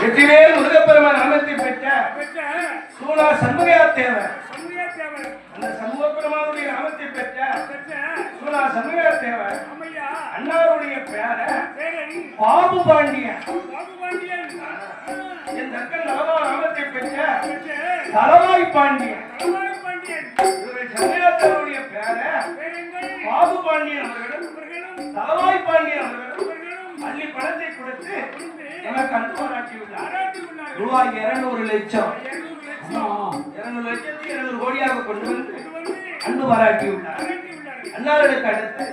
வெற்றிவேல் முருகப்பெருமான் நாமத்தை பெற்ற சூழா சண்முகையா தேவர் அந்த சண்முகப்பெருமானுடைய நாமத்தை பெற்ற சூழா சண்முகையா தேவர் அண்ணாருடைய பேர பாபு பாண்டியன். என் தக்கன் நலமா நாமத்தை பெற்ற தலவாய் பாண்டியன். தேவருடைய பேர பாபு பாண்டியன் அவர்களும் தலவாய் பாண்டியன் அவர்களும் அள்ளி பணத்தை கொடுத்து எனக்கு அன்பு பாராட்டியுள்ளார் பாராட்டி உள்ளார்கள் ரூபாய் இருநூறு லட்சம். இருநூறு லட்சத்தி இருநூறு கோடியாக கொண்டு வந்து அன்பு பாராட்டி உள்ளார்கள் அன்னாருக்கு அடுத்து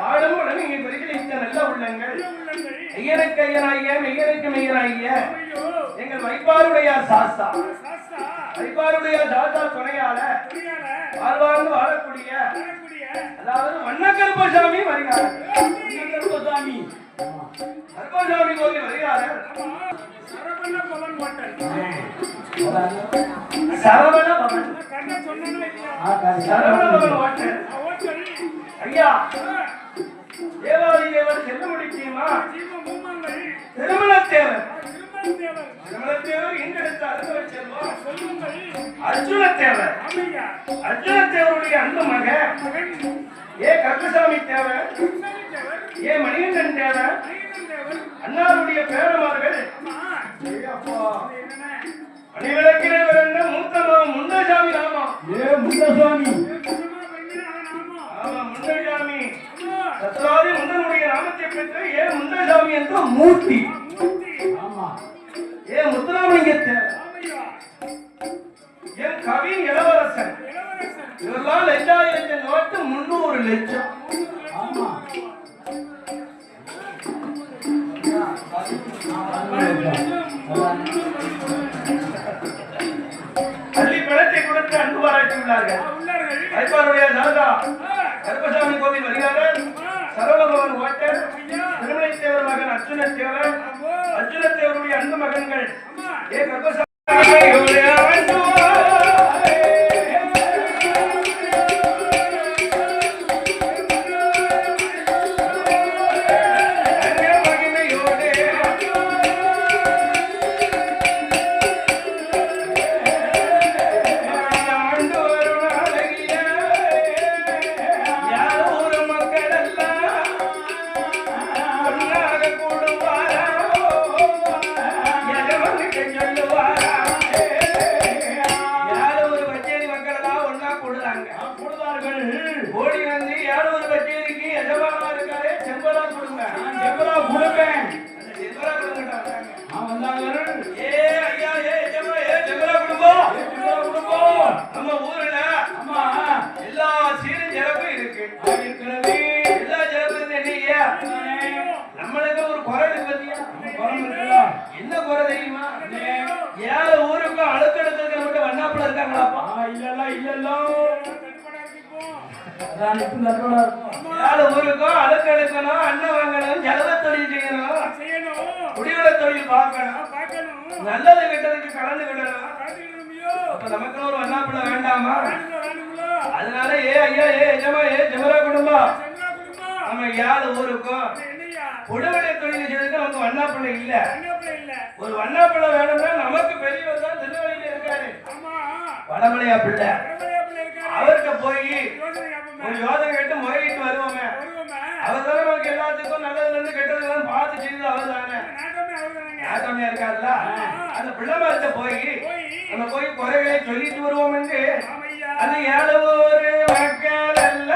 பாடும் உடனே பரிசீலித்த நல்ல உள்ளங்கள். ஐயனுக்கு ஐயனாகிய மெய்யனுக்கு மெய்யனாகிய எங்கள் வைப்பாருடைய சாஸ்தா வைப்பாருடைய சாஸ்தா துணையால வாழ்வாழ்ந்து வாழக்கூடிய. அதாவது வண்ணக்கருப்பசாமி வருகிறார். வண்ணக்கருப்பசாமி கருப்பசாமி கோவில் வருகிறார் சரவண பவன் ஹோட்டல் சரவண பவன் கண்ண சொன்னா இல்லையா சரவண பவன் ஹோட்டல் ஹோட்டல் ஐயா தேவாதி தேவர் செல்லமுடி சீமா செல்வம் சொல்லுங்கள் அர்ஜுனத்தேவர் அர்ஜுனத்தேவருடைய மகன் ஏ கருப்பசாமி தேவர் ஏ மணிகண்டன் தேவர் அன்னாருடைய பேரமார்கள். மணிவிளக்கினர் என்ன மூத்தமா முன்னசாமி ராமா. ஏ முன்னசாமி ஆமா முன்னசாமி சத்ராதி முன்னனுடைய நாமத்தை பெற்று ஏ முன்னசாமி என்ற மூர்த்தி. ஆமா. ஏ முத்துராமலிங்க தேவர் அள்ளி பணத்தை கொடுத்து அன்பு பாராட்டியுள்ளார்கள் உள்ளார்கள். வைப்பாருடைய தாதா ஆ, கருப்பசாமி கோவில் வருகிறார் சரவணபவன் ஓட்டர் ஐயா. திருமலைத்தேவர் மகன் அர்ஜுன தேவர் அர்ஜுன தேவருடைய அன்பு மகன்கள். ஏ கருப்பசாமி ஊருக்கும் அழுக்கு எடுக்கணும் அண்ணன் வாங்கணும் ஜலவ தொழில் செய்யணும். செய்யணும். குடியுள்ள தொழில் பார்க்கணும். பார்க்கணும். நல்லது கெட்டதுக்கு கலந்துக்கிடணும் அப்ப நமக்கு ஒரு வண்ணாப்புல வேண்டாமா? அதனால ஏ ஐயா ஏ எஜமா ஏ ஜமரா குடும்பம் நம்ம ஏழு ஊருக்கும் என்னையா உடவடை தொழில் செய்யறதுக்கு நமக்கு வண்ணாப்புல இல்ல. ஒரு வண்ணாப்புல வேணும்னா நமக்கு பெரியவர் தான் திருநெல்வேலியில இருக்காரு. வடமலையா பிள்ளை. அவர்கிட்ட போய் ஒரு யோசனை கேட்டு முறையிட்டு வருவோமே. அவர் தானே நமக்கு எல்லாத்துக்கும் நல்லதுல இருந்து கெட்டதுல பார்த்து செய்தது அவர் தானே நாட்டமே இருக்காருல்ல அந்த பிள்ளை மரத்தை போய் நம்ம போய் குறைகளை சொல்லிட்டு வருவோம் என்று அது ஏழு மக்கள் எல்லாம்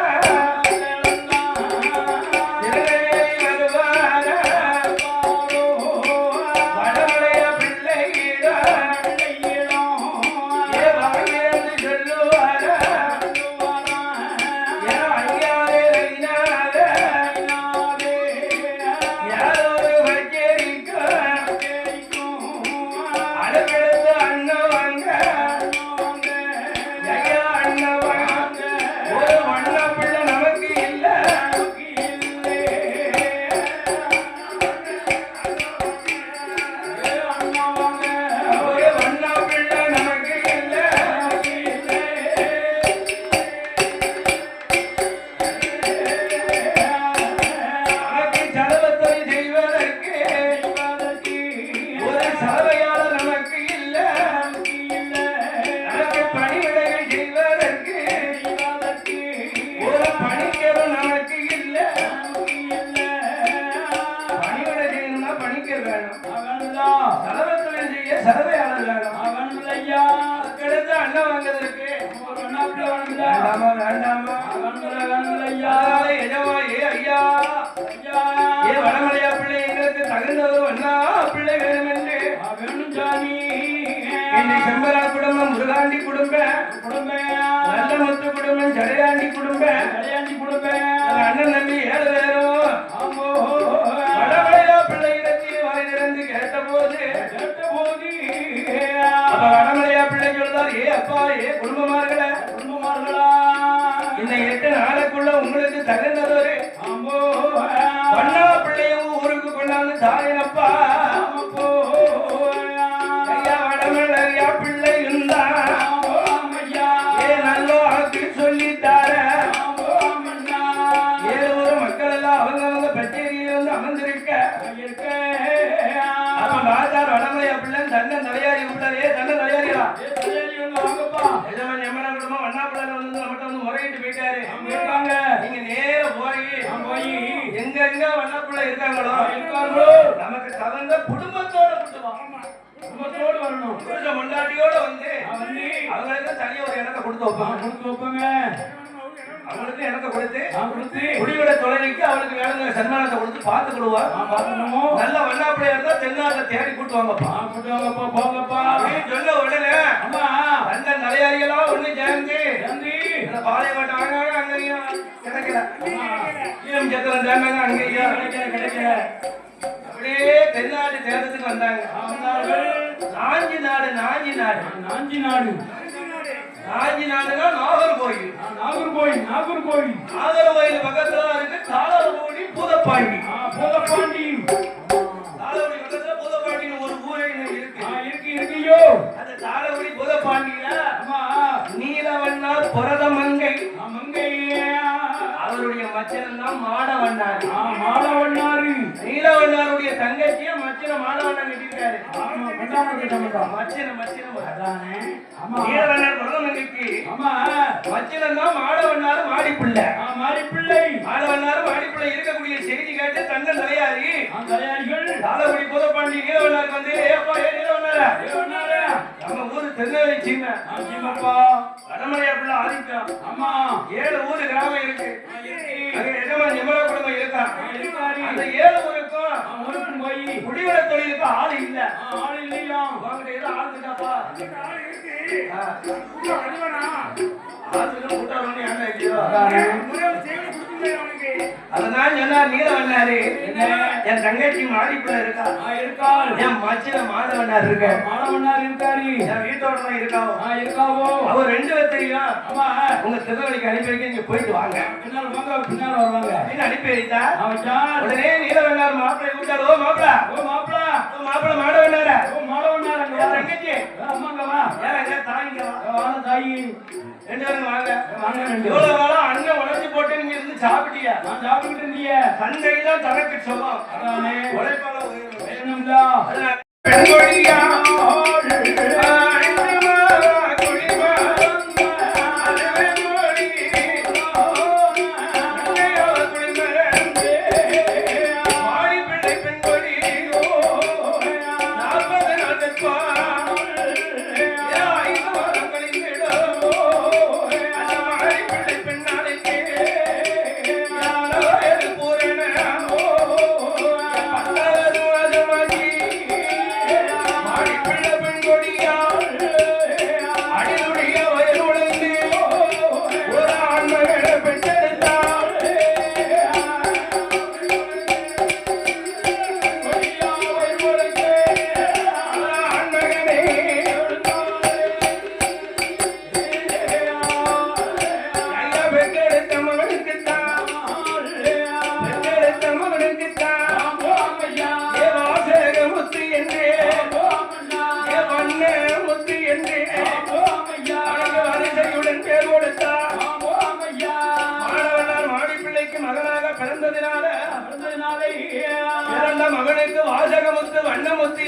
செய்யணும்னா பணிக்கர் வேணும். சலவை தொழில் செய்ய சலவையாளர் வேணும். அதுக்கடுத்து அண்ணன் வாங்குறதுக்கு வேண்டாமா வேண்டாமா. அதனால எஜமா ஏ ஐயா. ஏ வடமலையா பிள்ளை எங்களுக்கு அண்ணா பிள்ளை வேணும் என்று என்னை செம்பரா குடும்பம் முருகாண்டி குடும்பம் நல்ல முத்து குடும்பம் எங்க எங்க வண்ணா பிள்ளை இருக்காங்களோ நமக்கு தகுந்த குடும்பத்தோட குடும்பம் வரணும். புருஷ முண்டாட்டியோட வந்து அவங்களுக்கு தனியா ஒரு இடத்த கொடுத்து வைப்பாங்க கொடுத்து வைப்பாங்க. அவங்களுக்கு இடத்த கொடுத்து குடிவிட தொழிலுக்கு அவளுக்கு வேணுங்கிற சன்மானத்தை கொடுத்து பார்த்து பார்க்கணுமோ நல்ல வண்ணாப்பிள்ளையா இருந்தா தென்னாட்டை தேடி கூட்டு வாங்கப்பா நான் கூட்டுவாங்கப்பா போங்கப்பா சொல்ல உடனே அம்மா. அந்த தலையாரிகளா ஒண்ணு சேர்ந்து தம்பி இந்த பாளையமாட்ட வாங்க அங்கேயும் கிடைக்கல ஈரம் சத்திரம் சேர்ந்தாங்க அங்கேயும் கிடைக்கல கிடைக்கல அப்படியே தென்னாட்டு தேர்தலுக்கு வந்தாங்க. நாஞ்சி நாடு நாஞ்சி நாடு. நாஞ்சி நாடு. நாஞ்சி நாடுனா நாகர்கோயில் நாகர்கோயில் நாகர்கோயில் நாகர்கோயில் பக்கத்துல இருக்கு தாளர்கோடி பூதப்பாண்டி. போதப்பாண்டி. மாடவண்ணார் ஆ, மாலவண்ணாரு நீலவண்ணாருடைய தங்கச்சிய மச்சன மாடவண்ணன் கட்டிருக்காரு மச்சன மச்சன அதானே? நீலவண்ணார் புரதமங்கைக்கு ஆமா. மச்சனம் தான் மாடவண்ணார் மாடிப்பிள்ளை. ஆ, மாரி பிள்ளை மாடவண்ணார் மாடிப்பிள்ளை இருக்கக்கூடிய செய்தி கேட்டு தங்க தலையாரி. தலையாரிகள். தாளகுடி பூதப்பாண்டி நீலவண்ணாருக்கு வந்து ஏ அப்பா ஏ நீலவண்ணாரா. நம்ம ஊரு திருநெல்வேலி சீமை ஆ, ஜீவப்பா வடமலையா பிள்ளை ஆதிக்கம் ஆமா ஏழு ஊரு கிராமம் இருக்கு. குடும்பம். அந்த ஏழு ஊருக்கும் ஊருக்கும் போய் குடிவர தொழிலுக்கு ஆள் இல்ல. ஆள் இல்லையா உங்ககிட்ட ஏதோ ஆள் இருக்காப்பா ஆள் இருக்கு. வருவானா ஆள் கூட்டாளி அதனால சொன்னார் நீலவண்ணாரு என்ன? என் தங்கச்சி மாடிப்புல இருக்கா? இருக்காள் என் மச்சின மாதவண்ணார் இருக்க. மாலவண்ணார் இருக்காரு. என் வீட்டோட தான் இருக்காவோ இருக்காவோ? அவர் ரெண்டு பேர் தெரியும்? ஆமா. உங்க திருநெல்வேலிக்கு அனுப்பி வைக்க நீங்க போயிட்டு வாங்க. பின்னால் வாங்க பின்னால் வருவாங்க. அப்படின்னு அனுப்பி வைத்தா வச்சான். உடனே நீலவண்ணார் மாப்பிள்ளை கூட்டாரு ஓ மாப்பிள ஓ மாப்பிள. ஓ மாப்பிள மாடவண்ணார அங்க என் வா. தங்கச்சி ஆ, அம்மாங்க வா ஏங்க தாய்ங்க வா. ஆ, வாங்க தாயி. ரெண்டு பேரும் வாங்க. வாங்க ரெண்டு இவ்வளவு நாளா அண்ணன் உழைச்சு போட்டு நீங்க இருந்து சாப்பிட்டியா நான் சாப்பிட்டுட்டு இருந்தீங்க. தந்தை தான் தனக்கு சொல்லும். உழைப்பால உயரும்.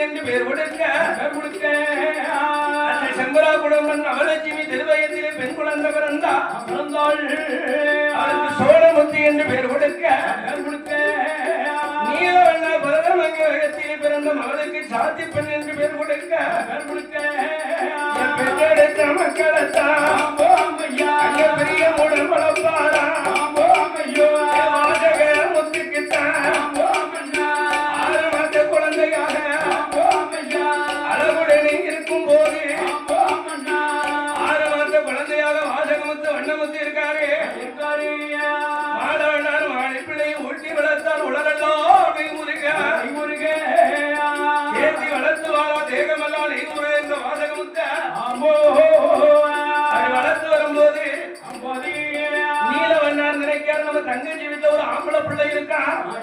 என்று பேர் கொடுக்க கொடுக்க. சங்கரா செம்பரா குடும்பம் நவலட்சுமி திருவயத்திலே பெண் குழந்தை பிறந்தா பிறந்தாள். சோழமுத்தி என்று பேர் கொடுக்க கொடுக்க. நீலவண்ண பரதமங்க வேகத்திலே பிறந்த மகளுக்கு சாத்தி பெண் என்று பேர் கொடுக்க கொடுக்க. பெற்றெடுத்த மக்களைத்தான் ஆம்போ பெரிய மூடல் வளர்ப்பாரா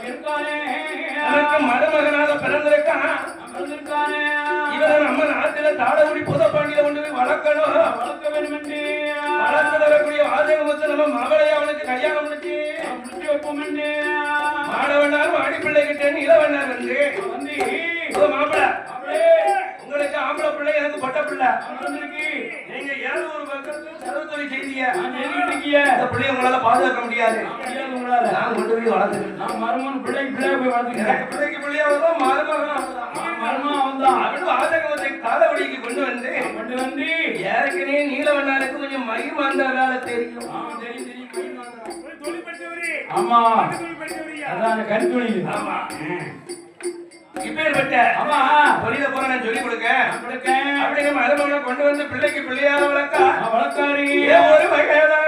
இருக்கான் இருக்கானே நமக்கு மருமகனாக பிறந்திருக்கான்? அமர்ந்திருக்கானே இவரை நம்ம நாட்டுல தாளகுடி புதப்பாண்டியில கொண்டு போய் வளர்க்கணும். வளர்க்க வேண்டுமென்றே வளர்த்து வரக்கூடிய வாசகமுத்து நம்ம மகளை அவனுக்கு கல்யாணம் முடிச்சு முடிச்சு வைப்போமென்றே மாணவனார் மாடிப்பிள்ளை கிட்ட நீலவண்ணார் வந்து வந்து மாப்பிள்ள உங்களுக்கு ஆம்பளை பிள்ளை எனக்கு பொட்ட பிள்ளை. நீங்க ஏதோ ஒரு பக்கத்துல சர்வத்துறை செய்தீங்க. இந்த பிள்ளைய உங்களால பாதுகாக்க முடியாது. உங்களால நான் கொண்டு போய் வளர்த்துக்கிறேன் நான் போய் வளர்த்துக்கிறேன் பிள்ளைக்கு பிள்ளையா மருமகன் அவன்தான் அவனும் காலவடிக்கு கொண்டு வந்து கொண்டு வந்து ஏற்கனவே நீலவண்ணாருக்கு கொஞ்சம் வேலை தெரியும். தெரியும் தெரியும். ஒரு தொழில் படிச்சவரு. ஆமா. அதான் கருத்துணியில் ஆமா. இப்பேற்பட்ட ஆமா. தொழில போற நான் சொல்லிக் கொடுக்க. கொடுக்க. அப்படி நம்ம மருமகனை கொண்டு வந்து பிள்ளைக்கு பிள்ளையா வளர்க்கா. ஒரு வகையதா